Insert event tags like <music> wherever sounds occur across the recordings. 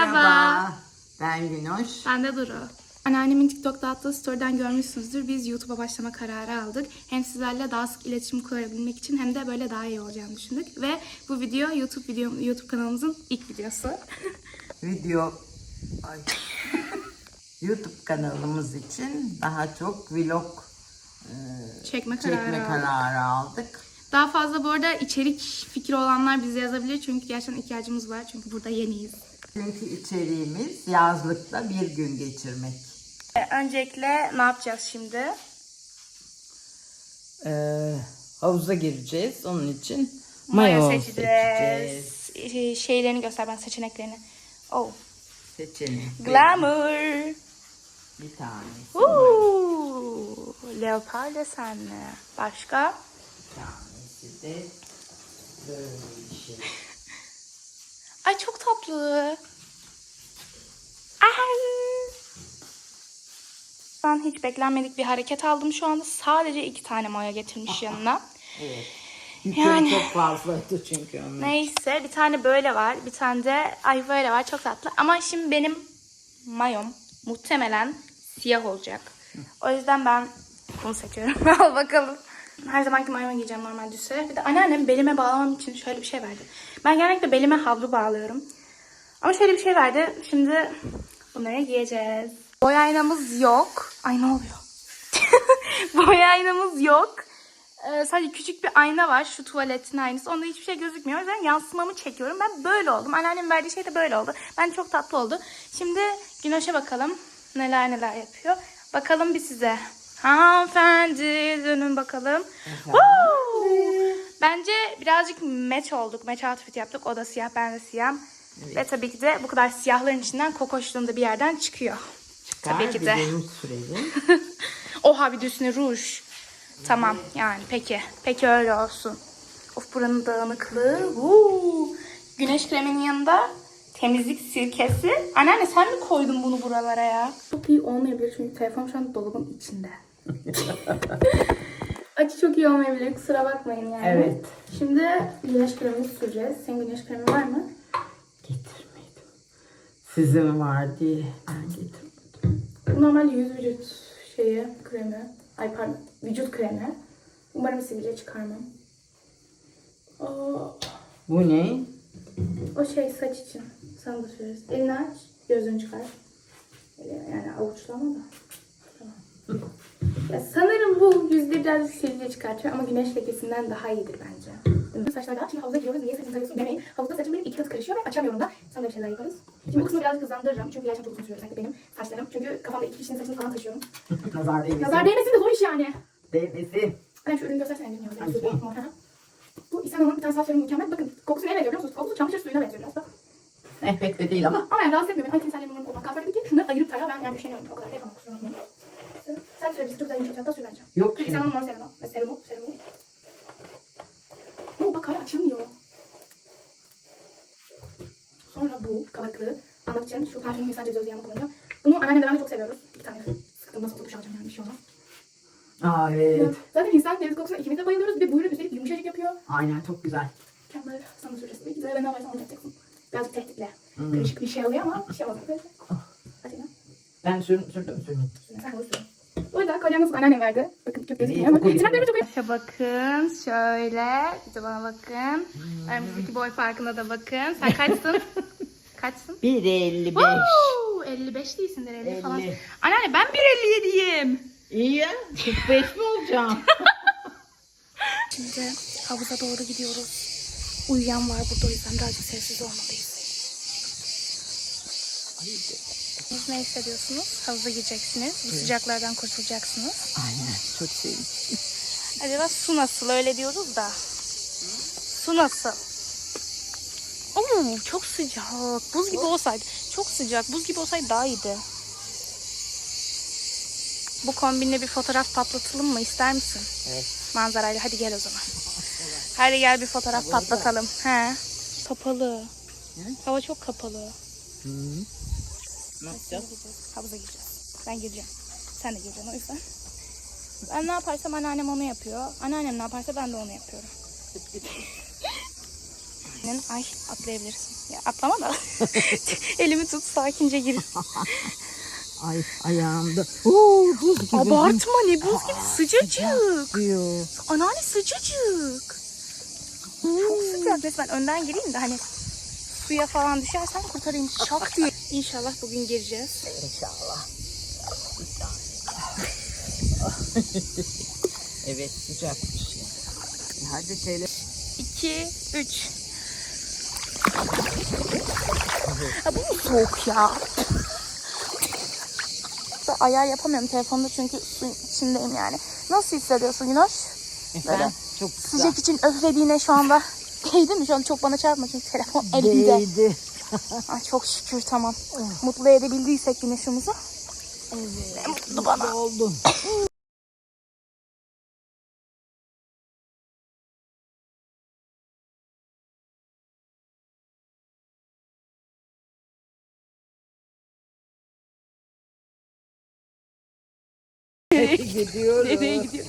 Merhaba. Ben Günoş. Ben de Duru. Anneannemin TikTok'ta attığı story'den görmüşsünüzdür. Biz YouTube'a başlama kararı aldık. Hem sizlerle daha sık iletişim kurabilmek için hem de böyle daha iyi olacağını düşündük. Ve bu video YouTube video YouTube kanalımızın ilk videosu. <laughs> Video Ay. <laughs> YouTube kanalımız için daha çok vlog Çekme kararı çekme aldık. kararı aldık. Daha fazla bu arada içerik fikri olanlar bize yazabilir. Çünkü gerçekten ihtiyacımız var. Çünkü burada yeniyiz. Çünkü içeriğimiz yazlıkta bir gün geçirmek. Öncelikle ne yapacağız şimdi? Ee, havuza gireceğiz. Onun için Mayo mayo seçeceğiz. seçeceğiz. Ee, Şeylerini göster ben seçeneklerini. Oh. Seçenek. Glamour. Bir tanesi. Uuu. Leopar desenli. Başka? Bir tanesi de böyle bir şey. Ay çok tatlı. Ben hiç beklenmedik bir hareket aldım şu anda. Sadece iki tane maya getirmiş yanına. Evet. Yani. Çok fazlaydı çünkü onun. Neyse bir tane böyle var. Bir tane de ay böyle var. Çok tatlı. Ama şimdi benim mayom muhtemelen siyah olacak. O yüzden ben bunu seçiyorum. <laughs> Al bakalım. Her zamanki mayomu giyeceğim normal düzse. Bir de anneannem belime bağlamam için şöyle bir şey verdi. Ben genellikle belime havlu bağlıyorum. Ama şöyle bir şey verdi. Şimdi bunları giyeceğiz. Boy aynamız yok. Ay ne oluyor? <laughs> Boy aynamız yok. Ee, sadece küçük bir ayna var. Şu tuvaletin aynası. Onda hiçbir şey gözükmüyor. O yüzden yansımamı çekiyorum. Ben böyle oldum. Anneannem verdiği şey de böyle oldu. Ben çok tatlı oldu. Şimdi Güneş'e bakalım. Neler neler yapıyor. Bakalım bir size. Hanımefendi dönün bakalım. Woo! Bence birazcık match olduk. Match outfit yaptık. O da siyah, ben de siyah. Ve tabii ki de bu kadar siyahların içinden kokoşluğunda bir yerden çıkıyor. Çıkar, Tabii ki de. <laughs> Oha bir de üstüne ruj. Tamam yani peki. Peki öyle olsun. Of buranın dağınıklığı. Woo. Güneş kreminin yanında temizlik sirkesi. Anneanne sen mi koydun bunu buralara ya? Çok iyi olmayabilir çünkü telefon şu an dolabın içinde. <laughs> Açı çok iyi olmayabilir kusura bakmayın yani. Evet. Şimdi güneş kremini süreceğiz. Senin güneş kremin var mı? Sizin var diye ben getirmedim. Bu normal yüz vücut şeyi kremi. Ay pardon vücut kremi. Umarım sivilce çıkarmam. O, Bu ne? o şey saç için. Sana da süreriz. Elini aç. Gözünü çıkar. Öyle yani avuçlama da. Tamam. Ya sanırım bu yüzde birazcık sivilce çıkartıyor ama güneş lekesinden daha iyidir bence. Değil mi? Saçlar daha şimdi havuza giriyoruz. Niye saçını sarıyorsun demeyin. Havuzda saçım benim iki kat karışıyor ve açamıyorum da. Sana da bir şeyler yaparız. Şimdi bu kısmı birazcık hızlandırırım. Çünkü gerçekten çok uzun sürüyor sanki benim saçlarım. Çünkü kafamda iki kişinin saçını falan taşıyorum. <laughs> Nazar değmesin. Nazar değmesin de zor iş yani. Değmesin. Ben şu ürünü göstersene morfena. Bu İhsan bir tane saç kremi mükemmel. Bakın kokusu neye benziyor biliyor musunuz? Kokusu çamaşır suyuna benziyor biraz da. Eh pek de değil ama. Ama yani rahatsız etmiyor beni. Ay kimsenin bunun olan kalfa dedi ki şunları ayırıp tara ben yani üşeniyorum. O kadar da yapamam kusura bakmayın. Sen söyle biz çok güzel yumuşak hatta sür bence. Yok Çünkü İhsan Hanım'ın serumu. Serumu, serumu. Bu bak hala açılmıyor. Sonra bu kabaklı almak için şu parfümü Hüsnü Cevizi Özyan'ı kullanıyor. Bunu anneannemle ben de çok seviyoruz. Bir tane sıktığımda nasıl duş alacağım yani bir şey olmaz. Aa evet. Zaten insan ceviz kokusuna ikimiz de bayılıyoruz. Bir de bu ürün üstelik yumuşacık yapıyor. Aynen çok güzel. Mükemmel. Sana süresi. Bir güzel ben ne varsa onu yapacaksın. Birazcık tehditle. Hmm. Karışık bir şey oluyor ama bir şey olmaz. Böyle. Hadi lan. Ben sür, sürdüm sürdüm. Sen bunu sür. Bu arada kolyem nasıl anneannem verdi. Bakın çok gözükmüyor İyi, ama. Tırnaklarımı çok iyi. bakın şöyle. Bir de bana bakın. Hmm. Aramızdaki boy farkına da bakın. Sen kaçsın? <laughs> kaçsın? 1.55. Woo! 55 değilsindir 50, falan. 50. Anneanne ben 1.57'yim. İyi ya. 45 mi olacağım? <laughs> Şimdi havuza doğru gidiyoruz. Uyuyan var burada o yüzden birazcık sessiz olmalıyız. Siz ne hissediyorsunuz? Havuza gireceksiniz. Bu sıcaklardan kurtulacaksınız. Aynen çok sevdim. Acaba su nasıl? Öyle diyoruz da. Su nasıl? Oo, çok sıcak. Buz gibi olsaydı. Çok sıcak. Buz gibi olsaydı daha iyiydi. Bu kombinle bir fotoğraf patlatalım mı? İster misin? Evet. Manzarayla. Hadi gel o zaman. Hadi gel bir fotoğraf patlatalım. He. Kapalı. Hava çok kapalı. Ne yapacağız? Havuza gireceğiz. Ben gireceğim. Sen de gireceksin o yüzden. Ben ne yaparsam anneannem onu yapıyor. Anneannem ne yaparsa ben de onu yapıyorum. <laughs> Ay atlayabilirsin. Ya atlama da. <laughs> Elimi tut sakince gir. <laughs> Ay ayağımda. Oo buz gibi. Abartma ne buz gibi sıcacık. Diyor. Anneanne sıcacık. Çok sıcak resmen. Önden gireyim de hani suya falan düşersen kurtarayım. Şak diye. İnşallah bugün gireceğiz. İnşallah. <laughs> evet sıcakmış. E, Hadi söyle. 2, 3. Ha, bu mu soğuk ya? Ayar yapamıyorum telefonda çünkü suyun içindeyim yani. Nasıl hissediyorsun Güneş? Efendim çok güzel. Sıcak için öflediğine şu anda <laughs> değdi mi? Şu an çok bana çarpma çünkü telefon elimde. Değdi. <laughs> Ay çok şükür tamam. Mutlu edebildiysek Güneş'imizi. Ne mutlu bana. Oldum. <laughs> Gidiyorum. Nereye gidiyor?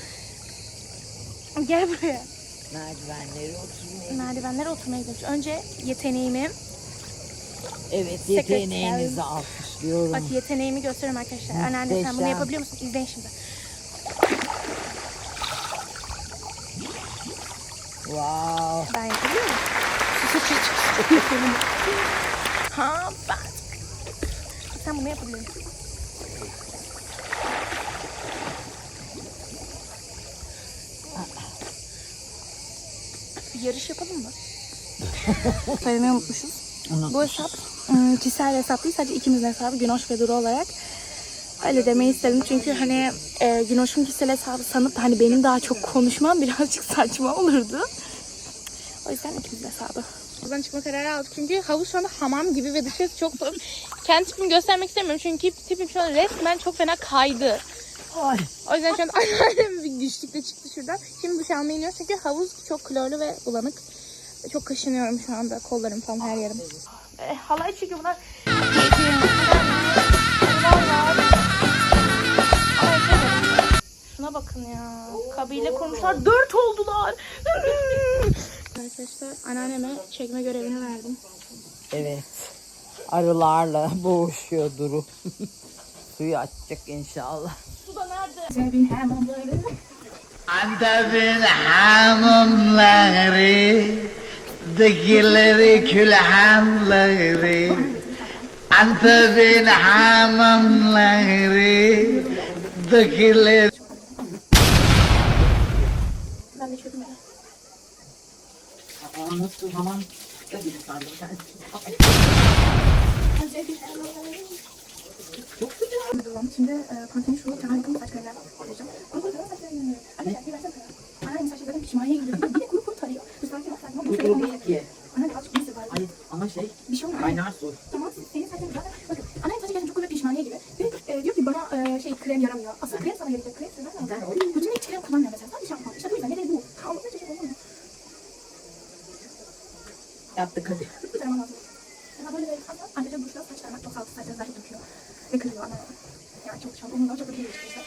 Gel buraya. Merdivenleri oturmaya. Merdivenlere oturmaya gidiyoruz. Önce yeteneğimi, Evet yeteneğinizi alkışlıyorum. bak yeteneğimi gösteriyorum arkadaşlar. Anneanne sen bunu yapabiliyor musun? İzleyin şimdi. Wow. Ben yapabiliyor muyum? <laughs> Yapıyorum. ha ben. Sen bunu yapabiliyor yarış yapalım mı? Söylemeyi <laughs> unutmuşuz. Bu hesap ım, kişisel hesap değil sadece ikimizin hesabı Günoş ve Duru olarak. Öyle demeyi istedim çünkü hani e, Günoş'un kişisel hesabı sanıp hani benim daha çok konuşmam birazcık saçma olurdu. O yüzden ikimiz hesabı. Buradan çıkma kararı aldık çünkü havuz şu anda hamam gibi ve dışarısı çok soğuk. <laughs> Kendi tipimi göstermek istemiyorum çünkü tipim şu an resmen çok fena kaydı. Ay. O yüzden şu an <laughs> anneannem güçlükle çıktı şuradan. Şimdi duş almaya iniyoruz çünkü havuz çok klorlu ve bulanık. Çok kaşınıyorum şu anda kollarım falan her yerim. E, halay çünkü bunlar. Şuna bakın ya. Kabile kurmuşlar. Dört oldular. Arkadaşlar anneanneme çekme görevini verdim. Evet. Arılarla <laughs> boğuşuyor Duru. <laughs> Suyu açacak inşallah. Suda nerede? Antep'in hamamları, dikilleri külhanları. Antep'in hamamları, dikilleri Ben de çekme. Nasıl hamam? Şimdi e, pantolon şu bir saç kremler alacağım. Kuru kuru saç kremleri. Arkadaşlar bir versene. Anneannem saçlarım pişmaniye gidiyor. Bir de. Bu saçma saçma. Bu Kuru değil ki. Anneannem azıcık neyse var. Ay ama şey Bir şey olmaz. Tamam senin saçın zaten. Bakın anneannem saçı çok kuru ve pişmaniye gibi. Ve diyor ki bana şey krem yaramıyor. Aslında krem sana gelecek. Krem sürmen lazım. Bütün hiç krem kullanmıyor mesela. İşte bu yüzden nedeni bu. Allah'ın çeşit olmuyor. Yaptık hadi. Ama böyle böyle yaparsan ayrıca duşta saç tarmak çok sağlıklı saçları zaten döküyor. Ve kırıyor ana. Yani çok çok ondan çok kötü bir işte.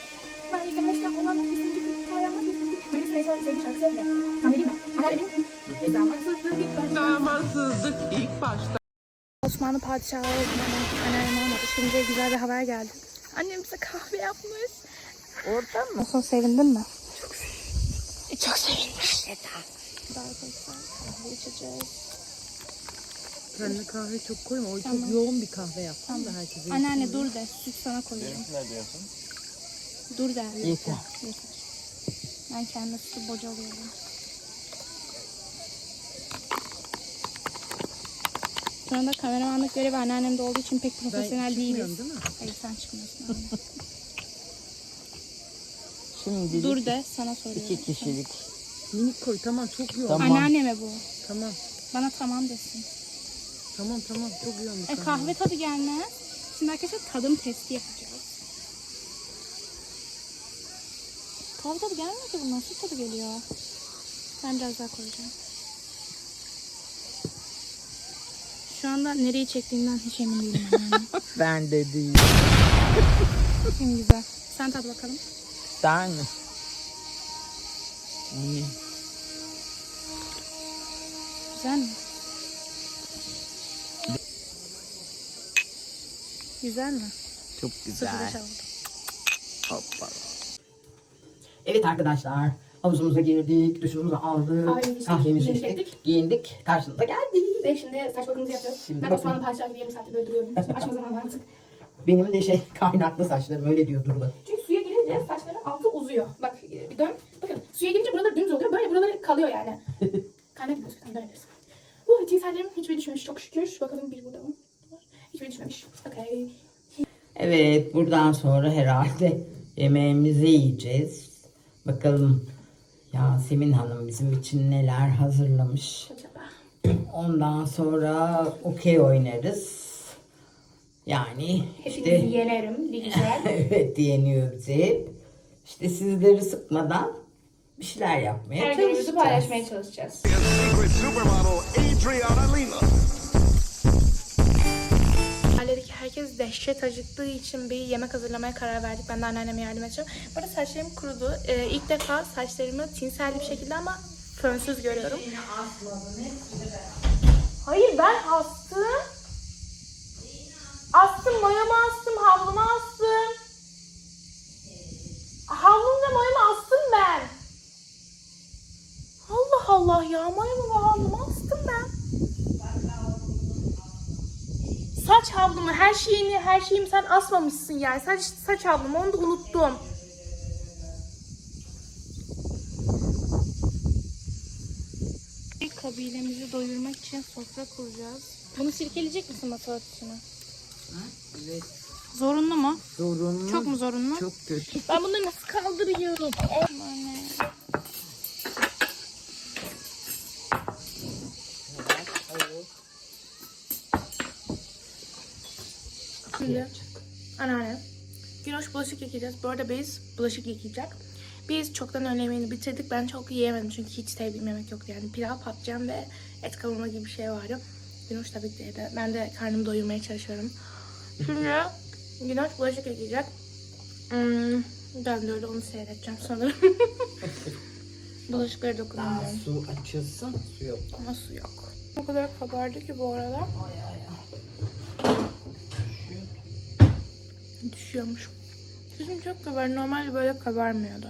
Ben ilk defa olan kesinlikle bir hayranla kesinlikle. Böyle bir sonra sevdiğim şarkı söyle. Sen vereyim mi? Benim. Zamansızlık ilk başta. Zamansızlık ilk başta. Osmanlı padişahı anneannem olmadı. Şimdi güzel bir haber geldi. Annem bize kahve yapmış. Oradan mı? Nasıl sevindin mi? Çok sevindim. Çok sevindim. Arkadaşlar kahve içeceğiz. Kendine kahve çok koyma. O çok yoğun bir kahve yaptım da herkese. Anneanne dur de süt sana koyuyorum. Ne diyorsun? Dur de. Yeter. Yeter. Ben kendi sütü bocalıyorum. Şu anda kameramanlık görevi anneannemde olduğu için pek profesyonel değiliz. değil mi? Hayır sen çıkmıyorsun. <laughs> anne. Şimdilik Dur de sana soruyorum. iki kişilik. Minik koy tamam çok yoğun. Tamam. Anneanneme bu. Tamam. Bana tamam desin. Tamam tamam çok yoğun bir E, kahve. kahve tadı gelmez. Şimdi arkadaşlar tadım testi yapacağız. Kahve tadı gelmiyor ki bundan. Süt tadı geliyor. Ben biraz daha koyacağım. Şu anda nereyi çektiğimden hiç emin değilim. Yani. <laughs> Ben de değil. Şimdi güzel. Sen tat bakalım. Sen mi? İyi. Güzel mi? Güzel mi? Çok güzel. Evet arkadaşlar. Havuzumuza girdik, duşumuzu aldık, Kahvemizi içtik, kahvemizi giyindik. içtik, giyindik, karşınıza geldik. Ve şimdi saç bakımımızı yapıyoruz. Şimdi ben bakın. Osmanlı padişahı gibi yarım saattir böyle duruyorum. <laughs> Açma zamanı artık. Benim de şey kaynaklı saçlarım öyle diyor Durla. Çünkü suya girince saçların altı uzuyor. Bak bir dön. Bakın suya girince buraları dümdüz oluyor. Böyle buraları kalıyor yani. <laughs> Kaynak. Böyle diyorsun. Bu cinsellerim hiçbiri düşmemiş çok şükür. Bakalım bir burada mı? Okey. Evet, buradan sonra herhalde yemeğimizi yiyeceğiz. Bakalım Yasemin Hanım bizim için neler hazırlamış. Acaba. Ondan sonra okey oynarız. Yani Hepinizi işte yenerim. Bir güzel. <laughs> evet diyeniyoruz hep. İşte sizleri sıkmadan bir şeyler yapmaya Her çalışacağız. paylaşmaya çalışacağız. Herkes dehşet acıktığı için bir yemek hazırlamaya karar verdik. Ben de anneanneme yardım edeceğim. Bu arada saçlarım kurudu. Ee, ilk defa saçlarımı tinselli bir şekilde ama fönsüz görüyorum. Hayır ben astım. Saç havlumu her şeyini her şeyimi sen asmamışsın yani. Saç saç havlumu onu da unuttum. Kabilemizi doyurmak için sofra kuracağız. Bunu sirkeleyecek misin masa örtüsüne? Evet, Zorunlu mu? zorunlu. Çok mu zorunlu? Çok kötü. Ben bunları nasıl kaldırıyorum? Aman ne. Şimdi anneanne. Güneş bulaşık yıkayacağız. Bu arada biz bulaşık yıkayacak. Biz çoktan öğle yemeğini bitirdik. Ben çok yiyemedim çünkü hiç sevdiğim yemek yoktu. Yani pilav, patlıcan ve et kavurma gibi bir şey vardı. Güneş tabii ki de. Ben de karnımı doyurmaya çalışıyorum. Şimdi <laughs> Güneş bulaşık yıkayacak. Hmm, ben de öyle onu seyredeceğim sanırım. <laughs> Bulaşıkları Daha dokunamıyorum. su açılsın, su yok. Ama su yok. O kadar kabardı ki bu arada. Ay ay ay. Düşüyormuş. Bizim çok kabar. Normalde böyle kabarmıyordu.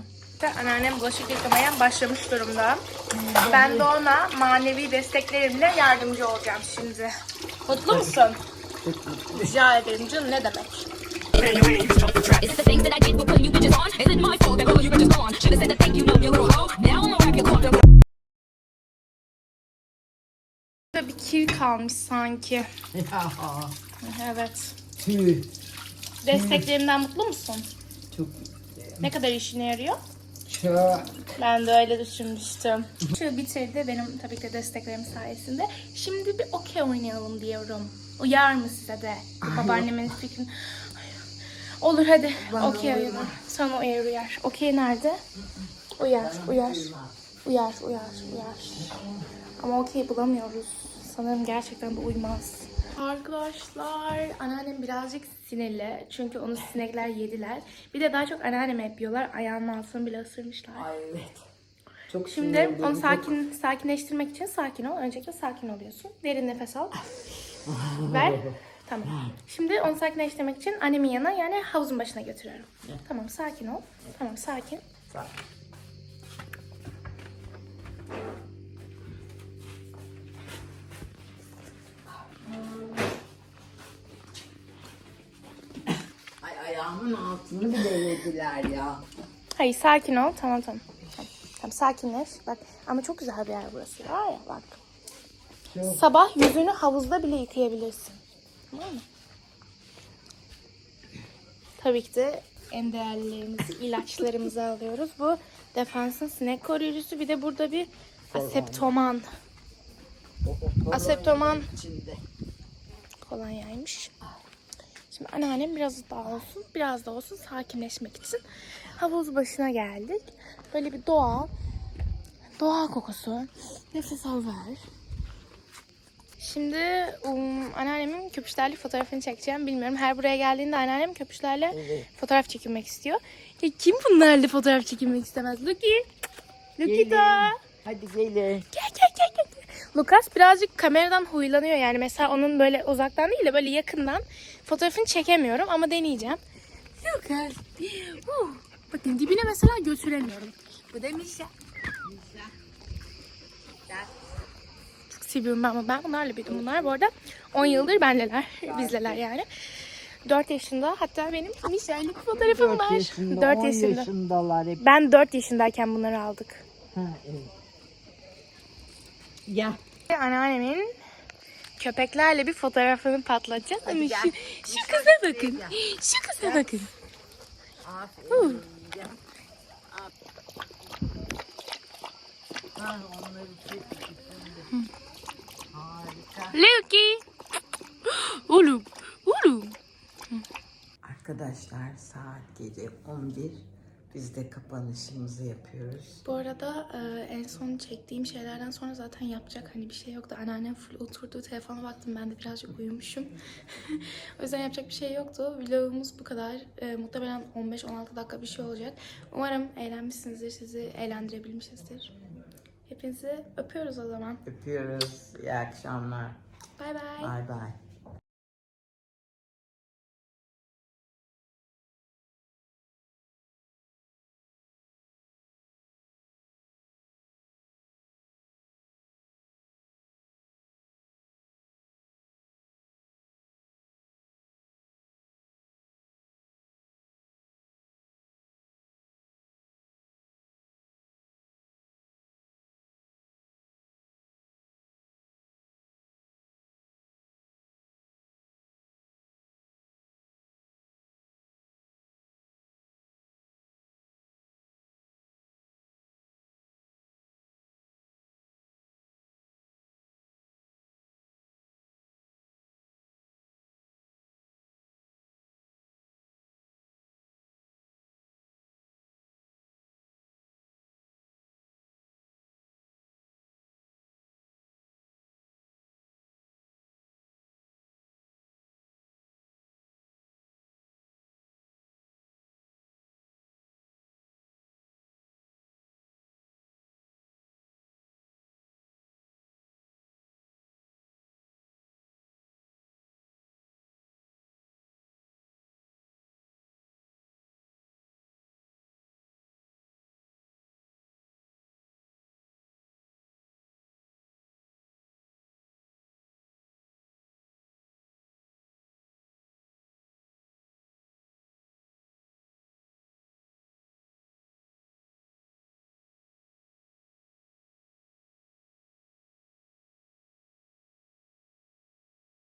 Anneannem bulaşık yıkamaya başlamış durumda. Ben de ona manevi desteklerimle yardımcı olacağım şimdi. Mutlu musun? Rica ederim canım ne demek. Is it the things that I did for putting you bitches on? Is it my fault that all you bitches gone? Should've said that thank you, know, you little hoe. Now I'ma rap your corner. Burada bir kir kalmış sanki. <laughs> Evet. tüh. Desteklerimden mutlu musun? Çok Ne kadar işine yarıyor? çok. Ben de öyle düşünmüştüm. Şu bitirdi benim tabii ki de desteklerim sayesinde. Şimdi bir okey oynayalım diyorum. Uyar mı size de? Babaannemin fikrini. Olur hadi. Okey oynayalım. Sana uyar uyar. Okey nerede? Uyar, uyar. Uyar, uyar, uyar. Ama okey bulamıyoruz. Sanırım gerçekten bu uymaz. Arkadaşlar anneannem birazcık sinirli. Çünkü onu sinekler yediler. Bir de daha çok anneanneme yapıyorlar. Ayağının altını bile ısırmışlar. Ay evet. Çok Şimdi onu sakin sakinleştirmek için sakin ol. Öncelikle sakin oluyorsun. Derin nefes al. Ver. <laughs> Tamam. Şimdi onu sakinleştirmek için annemin yanına yani havuzun başına götürüyorum. Tamam sakin ol. Tamam sakin. Sağ- ayağımın altını bile yediler ya. Hayır sakin ol. Tamam tamam. Tamam, tamam sakinleş. Bak ama çok güzel bir yer burası. Var ya bak. Çok. Sabah yüzünü havuzda bile yıkayabilirsin. Tamam mı? Tabii ki de en değerlilerimizi, ilaçlarımızı <laughs> alıyoruz. Bu defansın sinek koruyucusu. Bir de burada bir aseptoman. Aseptoman içinde. kolonyaymış. Şimdi anneannem biraz daha olsun, biraz da olsun sakinleşmek için havuz başına geldik. Böyle bir doğa, doğa kokusu. Nefes al ver. Şimdi um, anneannemin köpüşlerle fotoğrafını çekeceğim. Bilmiyorum. Her buraya geldiğinde anneannem köpüşlerle fotoğraf çekinmek istiyor. Ya kim bunlarla fotoğraf çekinmek istemez? Lucky. Lucky da. Hadi gelin. Gel gel gel gel. Lucas birazcık kameradan huylanıyor yani mesela onun böyle uzaktan değil de böyle yakından fotoğrafını çekemiyorum ama deneyeceğim. Lucas. Uh, bakın dibine mesela götüremiyorum. Bu da Misha. Çok seviyorum ben ben bunlarla büyüdüm. Bunlar bu arada 10 yıldır bendeler. <laughs> Bizleler yani. 4 yaşında hatta benim Misha'yla fotoğrafım var. 4 yaşında. yaşındalar hep. Ben 4 yaşındayken bunları aldık. Gel. Anneannemin köpeklerle bir fotoğrafını patlatacağız. Ama şu, şu kıza bakın. Şu kıza bakın. Huh. Lucky. <gasps> Oğlum. Oğlum. Arkadaşlar saat gece 11. Biz de kapanışımızı yapıyoruz. Bu arada e, en son çektiğim şeylerden sonra zaten yapacak hani bir şey yoktu. Anneannem full oturdu telefona baktım ben de birazcık uyumuşum. <laughs> o yüzden yapacak bir şey yoktu. Vlogumuz bu kadar. E, muhtemelen 15-16 dakika bir şey olacak. Umarım eğlenmişsinizdir, sizi eğlendirebilmişizdir. Hepinizi öpüyoruz o zaman. Öpüyoruz. İyi akşamlar. Bay bay. Bay bay.